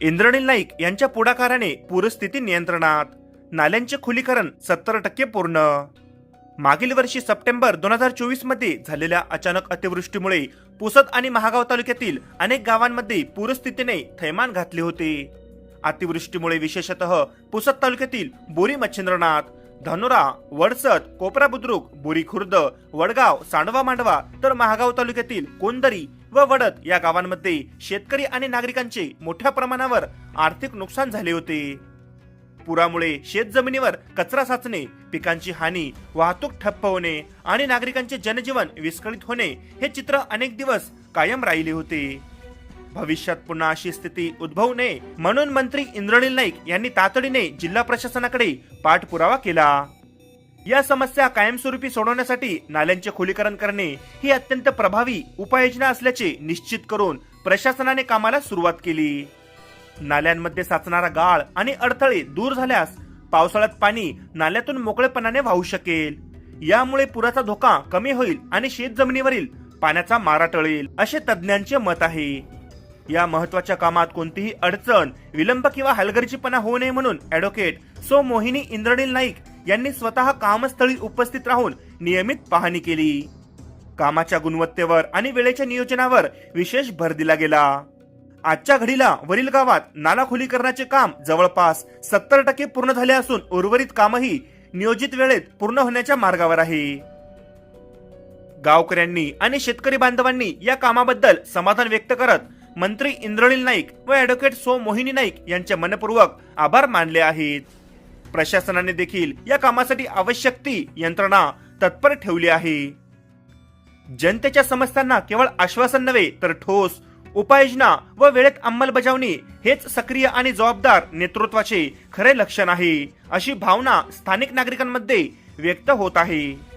इंद्रणील नाईक यांच्या पुढाकाराने पूरस्थिती नियंत्रणात. नाल्यांचे खुलीकरण सत्तर टक्के पूर्ण. मागील वर्षी सप्टेंबर दोन हजार चोवीसमध्ये झालेल्या अचानक अतिवृष्टीमुळे पुसद आणि महागाव तालुक्यातील अनेक गावांमध्ये पूरस्थितीने थैमान घातले होते. अतिवृष्टीमुळे विशेषतः पुसद तालुक्यातील बोरी मच्छिंद्रनाथ धनुरा वडसत कोपरा बुद्रुक बोरी खुर्द वडगाव सांडवा मांडवा तर महागाव तालुक्यातील कोंदरी व वडद या गावांमध्ये शेतकरी आणि नागरिकांचे मोठ्या प्रमाणावर आर्थिक नुकसान झाले होते. पुरामुळे शेतजमिनीवर कचरा साचणे पिकांची हानी वाहतूक ठप्प होणे आणि नागरिकांचे जनजीवन विस्कळीत होणे हे चित्र अनेक दिवस कायम राहिले होते. भविष्यात पुन्हा अशी स्थिती उद्भवू नये म्हणून मंत्री इंद्रनील नाईक यांनी तातडीने जिल्हा प्रशासनाकडे पाठपुरावा केला. या समस्या कायमस्वरूपी सोडवण्यासाठी नाल्यांचे खोलीकरण करणे ही अत्यंत प्रभावी उपाययोजना असल्याचे निश्चित करून प्रशासनाने कामाला सुरुवात केली. नाल्यांमध्ये साचणारा गाळ आणि अडथळे दूर झाल्यास पावसाळ्यात पाणी नाल्यातून मोकळेपणाने वाहू शकेल. यामुळे पुराचा धोका कमी होईल आणि शेतजमिनीवरील पाण्याचा मारा टळेल असे तज्ज्ञांचे मत आहे. या महत्त्वाच्या कामात कोणतीही अडचण विलंब किंवा हलगर्जीपणा होऊ नये म्हणून ॲडव्होकेट सो मोहिनी इंद्रनील नाईक यांनी स्वतः कामस्थळी उपस्थित राहून नियमित पाहणी केली. कामाच्या गुणवत्तेवर आणि वेळेच्या नियोजनावर विशेष भर दिला गेला. आजच्या घडीला वरील गावात नाला खोलीकरणाचे काम जवळपास सत्तर टक्के पूर्ण झाले असून उर्वरित कामही नियोजित वेळेत पूर्ण होण्याच्या मार्गावर आहे. गावकऱ्यांनी आणि शेतकरी बांधवांनी या कामाबद्दल समाधान व्यक्त करत मंत्री इंद्रनील नाईक व ॲडव्होकेट सो मोहिनी नाईक यांचे मनपूर्वक आभार मानले आहेत. प्रशासनाने देखील या कामासाठी आवश्यक ती यंत्रणा तत्पर ठेवली आहे. जनतेच्या समस्यांना केवळ आश्वासन नव्हे तर ठोस उपाययोजना व वेळेत अंमलबजावणी हेच सक्रिय आणि जबाबदार नेतृत्वाचे खरे लक्षण आहे अशी भावना स्थानिक नागरिकांमध्ये व्यक्त होत आहे.